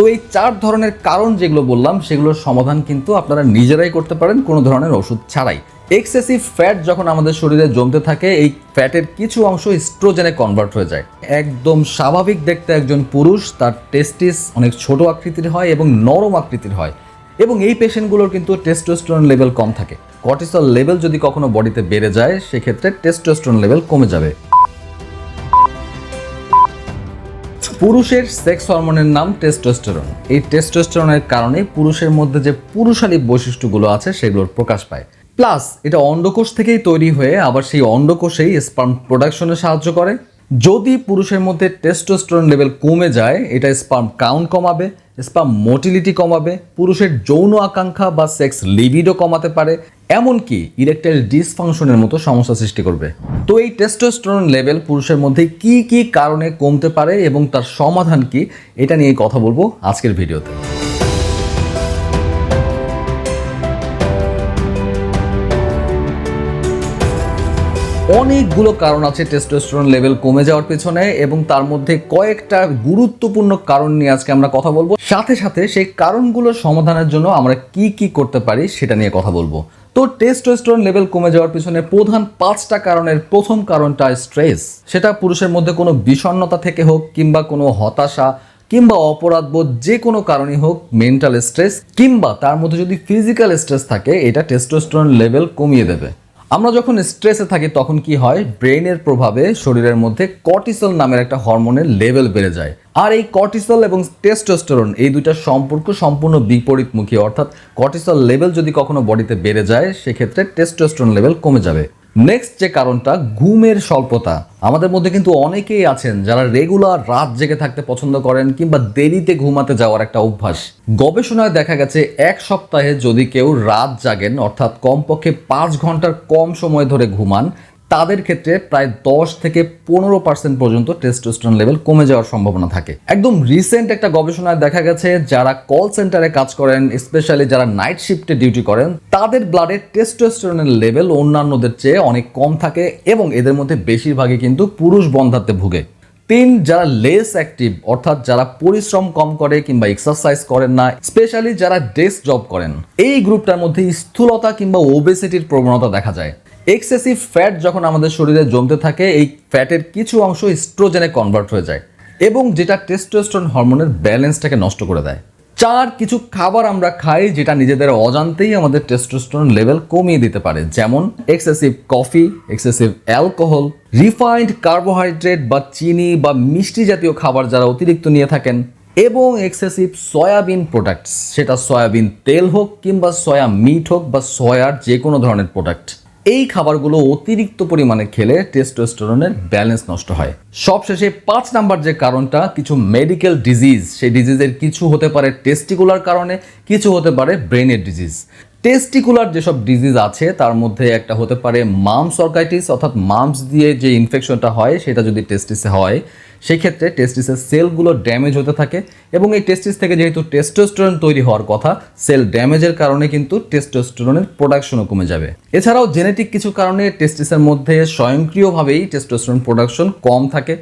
তো এই চার ধরনের কারণ যেগুলো বললাম, সেগুলোর সমাধান কিন্তু আপনারা নিজেরাই করতে পারেন কোনো ধরনের ওষুধ ছাড়াই। এক্সেসিভ ফ্যাট যখন আমাদের শরীরে জমতে থাকে, এই ফ্যাটের কিছু অংশ স্ট্রোজেনে কনভার্ট হয়ে যায়। একদম স্বাভাবিক দেখতে একজন পুরুষ, তার টেস্টিস অনেক ছোট আকৃতির হয় এবং নরম আকৃতির হয়। এবং এই পেশেন্টগুলোর কিন্তু টেস্টোস্টেরন লেভেল কম থাকে। কর্টিসল লেভেল যদি কখনো বডিতে বেড়ে যায়, সেক্ষেত্রে টেস্টোস্টেরন লেভেল কমে যাবে। পুরুষের সেক্স হরমোনের নাম টেস্টোস্টেরন। এই টেস্টোস্টেরনের কারণে পুরুষের মধ্যে যে পুরুষালী বৈশিষ্ট্যগুলো আছে, সেগুলোর প্রকাশ পায়। প্লাস, এটা অন্ডকোষ থেকেই তৈরি হয়ে আবার সেই অন্ডকোষেই স্পার্ম প্রোডাকশনে সাহায্য করে। যদি পুরুষের মধ্যে টেস্টোস্টেরন লেভেল কমে যায়, এটা স্পার্ম কাউন্ট কমাবে স্পার্ম মোটিলিটি কমাবে, পুরুষের যৌন আকাঙ্ক্ষা বা সেক্স লিবিডও কমাতে পারে, এমনকি ইরেকটাইল ডিসফাংশনের মতো সমস্যা সৃষ্টি করবে। তো এই টেস্টোস্টেরন লেভেল পুরুষের মধ্যে কি কি কারণে কমতে পারে এবং তার সমাধান কি, এটা নিয়ে কথা বলব আজকের ভিডিওতে। অনেকগুলো কারণ আছে টেস্টোস্টেরন লেভেল কমে যাওয়ার পেছনে এবং তার মধ্যে কয়েকটা গুরুত্বপূর্ণ কারণ নিয়ে আজকে আমরা কথা বলব। সাথে সাথে সেই কারণগুলোর সমাধানের জন্য আমরা কি কি করতে পারি সেটা নিয়ে কথা বলব। তো টেস্টোস্টেরন লেভেল কমে যাওয়ার পিছনে প্রধান পাঁচটা কারণের প্রথম কারণটা স্ট্রেস সেটা পুরুষের মধ্যে কোনো বিষণ্ণতা থেকে হোক কিংবা কোনো হতাশা কিংবা অপরাধবোধ যে কোনো কারণে হোক মেন্টাল স্ট্রেস কিংবা তার মধ্যে যদি ফিজিক্যাল স্ট্রেস থাকে, এটা টেস্টোস্টেরন লেভেল কমিয়ে দেবে। আমরা যখন স্ট্রেসে থাকি, তখন কি হয়? ব্রেনের প্রভাবে শরীরের মধ্যে কর্টিসল নামের একটা হরমোনের লেভেল বেড়ে যায়। আর এই কর্টিসল এবং টেস্টোস্টেরন এই দুইটার সম্পর্ক সম্পূর্ণ বিপরীতমুখী। অর্থাৎ কর্টিসল লেভেল যদি কখনো বডিতে বেড়ে যায়, সেক্ষেত্রে টেস্টোস্টেরন লেভেল কমে যাবে। নেক্সট যে কারণটা, ঘুমের স্বল্পতা। আমাদের মধ্যে কিন্তু অনেকেই আছেন যারা রেগুলার রাত জেগে থাকতে পছন্দ করেন কিংবা দেরিতে ঘুমাতে যাওয়ার একটা অভ্যাস। গবেষণায় দেখা গেছে, এক সপ্তাহে যদি কেউ রাত জাগেন, অর্থাৎ কমপক্ষে পাঁচ ঘণ্টার কম সময় ধরে ঘুমান তাদের ক্ষেত্রে প্রায় দশ থেকে পনেরো পার্সেন্ট পর্যন্ত টেস্টোস্টেরন লেভেল কমে যাওয়ার সম্ভাবনা থাকে। একদম রিসেন্ট একটা গবেষণায় দেখা গেছে, যারা কল সেন্টারে কাজ করেন স্পেশালি যারা নাইট শিফটে ডিউটি করেন, তাদের ব্লাডে টেস্টোস্টেরনের লেভেল অন্যান্যদের চেয়ে অনেক কম থাকে এবং এদের মধ্যে বেশিরভাগই কিন্তু পুরুষ বন্ধাত্বে ভুগে। তিন, যারা লেস অ্যাক্টিভ অর্থাৎ যারা পরিশ্রম কম করে কিংবা এক্সারসাইজ করেন না স্পেশালি যারা ডেস্ক জব করেন, এই গ্রুপটার মধ্যে স্থূলতা কিংবা ওবেসিটির প্রবণতা দেখা যায়। এক্সেসিভ ফ্যাট যখন আমাদের শরীরে জমতে থাকে, এই ফ্যাটের কিছু অংশ স্ট্রোজেনে কনভার্ট হয়ে যায় এবং যেটা টেস্টোস্টেরন হরমোনের ব্যালেন্সটাকে নষ্ট করে দেয়। চার, কিছু খাবার আমরা খাই যেটা নিজেদের অজান্তেই আমাদের টেস্টোস্টেরন লেভেল কমিয়ে দিতে পারে, যেমন excessive coffee excessive alcohol refined carbohydrate বা চিনি বা মিষ্টি জাতীয় খাবার যারা অতিরিক্ত নিয়ে থাকেন এবং এক্সেসিভ সয়াবিন প্রোডাক্টস সেটা সয়াবিন তেল হোক কিংবা সয়া মিট হোক বা সয়ার যে কোনো ধরনের প্রোডাক্ট এই খাবারগুলো অতিরিক্ত পরিমাণে খেলে টেস্টোস্টেরনের ব্যালেন্স নষ্ট হয়। সবশেষে পাঁচ নাম্বার যে কারণটা, কিছু মেডিকেল ডিজিজ সেই ডিজিজের কিছু হতে পারে টেস্টিকুলার কারণে, কিছু হতে পারে ব্রেনের ডিজিজ টেস্টিকুলার যেসব ডিজিজ আছে, তার মধ্যে একটা হতে পারে মামস অর্কাইটিস, অর্থাৎ মামস দিয়ে যে ইনফেকশনটা হয়, সেটা যদি টেস্টিসে হয় সেই ক্ষেত্রে টেস্টিসের সেলগুলো ড্যামেজ হতে থাকে এবং এই টেস্টিস থেকে যেহেতু টেস্টোস্টেরন তৈরি হওয়ার কথা সেল ড্যামেজের কারণে কিন্তু টেস্টোস্টেরনের প্রোডাকশনও কমে যাবে। এছাড়াও জেনেটিক কিছু কারণে টেস্টিসের মধ্যে স্বয়ংক্রিয়ভাবেই টেস্টোস্টেরন প্রোডাকশন কম থাকে।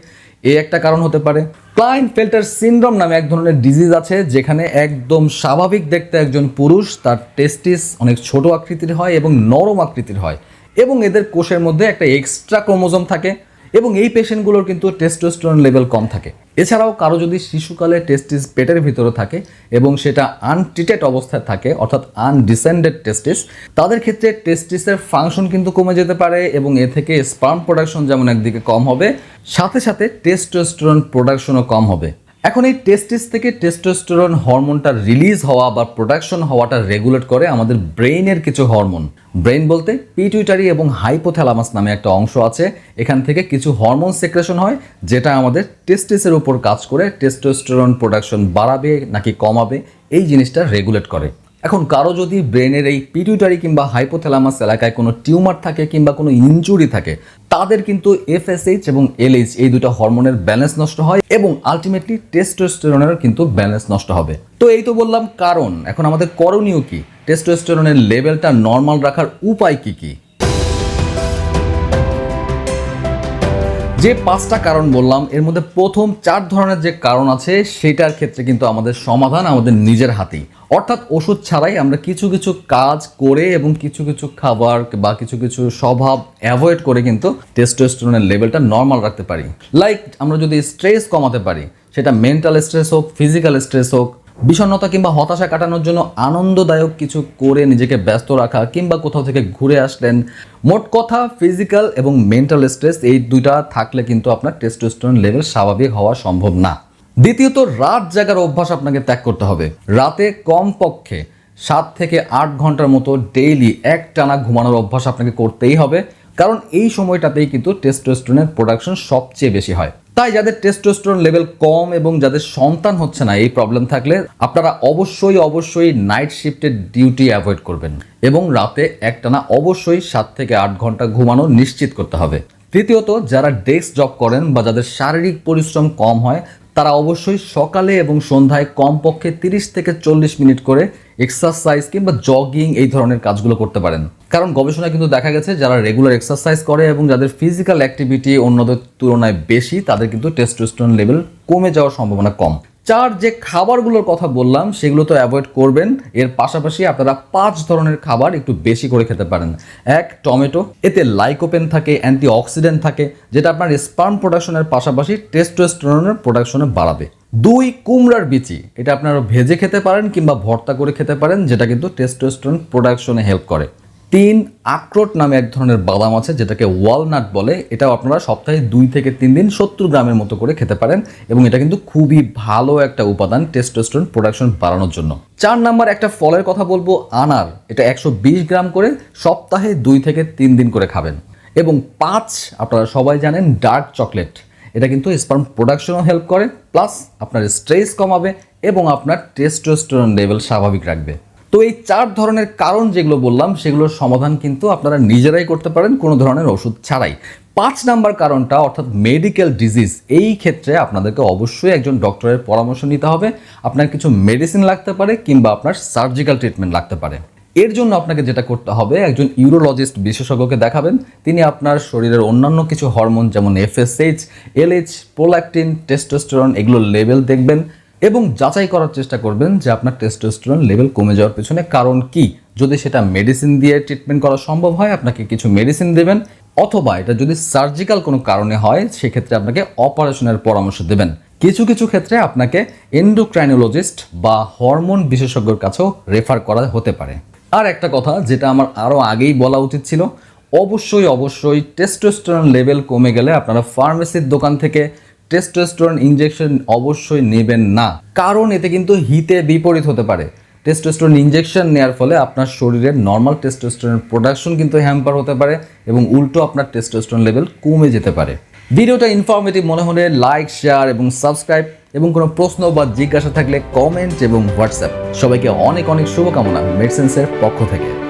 এই একটা কারণ হতে পারে। ক্লাইন ফেল্টার সিনড্রোম নামে এক ধরনের ডিজিজ আছে, যেখানে একদম স্বাভাবিক দেখতে একজন পুরুষ, তার টেস্টিস অনেক ছোট আকৃতির হয় এবং নরম আকৃতির হয় এবং এদের কোষের মধ্যে একটা এক্সট্রা ক্রোমোজোম থাকে এবং এই পেশেন্টগুলোর কিন্তু টেস্টোস্টেরন লেভেল কম থাকে। এছাড়াও কারও যদি শিশুকালে টেস্টিস পেটের ভিতরে থাকে এবং সেটা আনট্রিটেড অবস্থায় থাকে, অর্থাৎ আনডিসেন্ডেড টেস্টিস তাদের ক্ষেত্রে টেস্টিসের ফাংশন কিন্তু কমে যেতে পারে এবং এ থেকে স্পার্ম প্রোডাকশন যেমন একদিকে কম হবে, সাথে সাথে টেস্টোস্টেরন প্রোডাকশনও কম হবে। এখন এই টেস্টিস থেকে টেস্টোস্টেরন হরমোনটা রিলিজ হওয়া বা প্রোডাকশন হওয়াটা রেগুলেট করে আমাদের ব্রেইনের কিছু হরমোন ব্রেইন বলতে পিটুইটারি এবং হাইপোথ্যালামাস নামে একটা অংশ আছে। এখান থেকে কিছু হরমোন সেক্রেশন হয়, যেটা আমাদের টেস্টিসের উপর কাজ করে টেস্টোস্টেরন প্রোডাকশন বাড়াবে নাকি কমাবে, এই জিনিসটা রেগুলেট করে। এখন কারও যদি ব্রেনের এই পিটুইটারি কিংবা হাইপোথ্যালামাস এলাকায় কোনো টিউমার থাকে কিংবা কোনো ইনজুরি থাকে, তাদের কিন্তু এফএসএইচ এবং এলএইচ এই দুটো হরমোনের ব্যালেন্স নষ্ট হয় এবং আলটিমেটলি টেস্টোস্টেরনের কিন্তু ব্যালেন্স নষ্ট হবে। তো এই তো বললাম কারণ, এখন আমাদের করণীয় কি? টেস্টোস্টেরনের লেভেলটা নর্মাল রাখার উপায় কি কি? যে পাঁচটা কারণ বললাম, এর মধ্যে প্রথম চার ধরনের যে কারণ আছে সেটার ক্ষেত্রে কিন্তু আমাদের সমাধান আমাদের নিজের হাতেই। অর্থাৎ ওষুধ ছাড়াই আমরা কিছু কিছু কাজ করে এবং কিছু কিছু খাবার বা কিছু কিছু স্বভাব অ্যাভয়েড করে কিন্তু টেস্টোস্টেরনের লেভেলটা নর্মাল রাখতে পারি। লাইক আমরা যদি স্ট্রেস কমাতে পারি, সেটা মেন্টাল স্ট্রেস হোক ফিজিক্যাল স্ট্রেস হোক বিষণ্ণতা কিংবা হতাশা কাটানোর জন্য আনন্দদায়ক কিছু করে নিজেকে ব্যস্ত রাখা কিংবা কোথাও থেকে ঘুরে আসলেন, মোট কথা ফিজিক্যাল এবং মেন্টাল স্ট্রেস এই দুইটা থাকলে কিন্তু আপনার টেস্টোস্টেরন লেভেল স্বাভাবিক হওয়া সম্ভব না। দ্বিতীয়ত, রাত জাগার অভ্যাস আপনাকে ত্যাগ করতে হবে। রাতে কমপক্ষে সাত থেকে আট ঘণ্টার মতো ডেইলি এক টানা ঘুমানোর অভ্যাস আপনাকে করতেই হবে, কারণ এই সময়টাতেই কিন্তু টেস্টোস্টেরনের প্রোডাকশন সবচেয়ে বেশি হয়। তাই যাদের টেস্টোস্টেরন লেভেল কম এবং যাদের সন্তান হচ্ছে না, এই প্রবলেম থাকলে আপনারা অবশ্যই অবশ্যই নাইট শিফটের ডিউটি অ্যাভয়েড করবেন এবং রাতে একটানা অবশ্যই সাত থেকে আট ঘণ্টা ঘুমানো নিশ্চিত করতে হবে। তৃতীয়ত, যারা ডেস্ক জব করেন বা যাদের শারীরিক পরিশ্রম কম হয়, তারা অবশ্যই সকালে এবং সন্ধ্যায় কমপক্ষে তিরিশ থেকে চল্লিশ মিনিট করে এক্সারসাইজ কিংবা জগিং এই ধরনের কাজগুলো করতে পারেন। কারণ গবেষণায় কিন্তু দেখা গেছে যারা রেগুলার এক্সারসাইজ করে এবং যাদের ফিজিক্যাল অ্যাক্টিভিটি অন্যদের তুলনায় বেশি, তাদের কিন্তু টেস্টোস্টেরন লেভেল কমে যাওয়ার সম্ভাবনা কম। চার, যে খাবারগুলোর কথা বললাম, সেগুলো তো অ্যাভয়েড করবেন। এর পাশাপাশি আপনারা পাঁচ ধরনের খাবার একটু বেশি করে খেতে পারেন। এক, টমেটো। এতে লাইকোপেন থাকে অ্যান্টি অক্সিডেন্ট থাকে, যেটা আপনার স্পার্ম প্রোডাকশনের পাশাপাশি টেস্টোস্টেরনের প্রোডাকশনে বাড়াবে। দুই, কুমড়ার বিচি। এটা আপনারা ভেজে খেতে পারেন কিংবা ভর্তা করে খেতে পারেন, যেটা কিন্তু টেস্টোস্টেরন প্রোডাকশনে হেল্প করে। তিন আখরোট নামে এক ধরনের বাদাম আছে, যেটাকে ওয়ালনাট বলে। এটাও আপনারা সপ্তাহে দুই থেকে তিন দিন সত্তর গ্রামের মতো করে খেতে পারেন এবং এটা কিন্তু খুবই ভালো একটা উপাদান টেস্টোস্টেরন প্রোডাকশন বাড়ানোর জন্য। চার নাম্বার একটা ফলের কথা বলব, আনার। এটা একশো বিশ গ্রাম করে সপ্তাহে দুই থেকে তিন দিন করে খাবেন। এবং পাঁচ, আপনারা সবাই জানেন, ডার্ক চকলেট। এটা কিন্তু স্পার্ম প্রোডাকশনও হেল্প করে, প্লাস আপনার স্ট্রেস কমাবে এবং আপনার টেস্টোস্টেরন লেভেল স্বাভাবিক রাখবে। তো এই চার ধরনের কারণ যেগুলো বললাম, সেগুলোর সমাধান কিন্তু আপনারা নিজেরাই করতে পারেন, কোনো ধরনের ওষুধ ছাড়াই। পাঁচ নাম্বার কারণটা, অর্থাৎ মেডিকেল ডিজিজ এই ক্ষেত্রে আপনাদেরকে অবশ্যই একজন ডক্টরের পরামর্শ নিতে হবে। আপনার কিছু মেডিসিন লাগতে পারে কিংবা আপনার সার্জিক্যাল ট্রিটমেন্ট লাগতে পারে। এর জন্য আপনাকে যেটা করতে হবে, একজন ইউরোলজিস্ট বিশেষজ্ঞকে দেখাবেন। তিনি আপনার শরীরের অন্যান্য কিছু হরমোন যেমন এফএসএইচ এলএইচ প্রোল্যাকটিন টেস্টোস্টেরন এগুলোর লেভেল দেখবেন। এবং যাচাই করার চেষ্টা করবেন যে আপনার টেস্টোস্টেরন লেভেল কমে যাওয়ার পেছনে কারণ কি? যদি সেটা মেডিসিন দিয়ে ট্রিটমেন্ট করা সম্ভব হয়, আপনাকে কিছু মেডিসিন দেবেন, অথবা এটা যদি সার্জিক্যাল কোনো কারণে হয়, সেক্ষেত্রে আপনাকে অপারেশনের পরামর্শ দেবেন। কিছু কিছু ক্ষেত্রে আপনাকে এন্ডোক্রাইনোলজিস্ট বা হরমোন বিশেষজ্ঞর কাছেও রেফার করা হতে পারে। আর একটা কথা যেটা আমার আরও আগেই বলা উচিত ছিল, অবশ্যই অবশ্যই টেস্টোস্টেরন লেভেল কমে গেলে আপনারা ফার্মেসির দোকান থেকে টেস্টোস্টেরন ইঞ্জেকশন অবশ্যই নেবেন না। কারণ এতে কিন্তু হিতে বিপরীত হতে পারে। টেস্টোস্টেরন ইঞ্জেকশন নেওয়ার ফলে আপনার শরীরের নর্মাল টেস্টোস্টেরন প্রোডাকশন কিন্তু হ্যাম্পার হতে পারে এবং উল্টো আপনার টেস্টোস্টেরন লেভেল কমে যেতে পারে। ভিডিওটা ইনফরমেটিভ মনে হলে লাইক শেয়ার এবং সাবস্ক্রাইব এবং কোনো প্রশ্ন বা জিজ্ঞাসা থাকলে কমেন্ট এবং হোয়াটসঅ্যাপ সবাইকে অনেক অনেক শুভকামনা মেডিসিন্সের পক্ষ থেকে।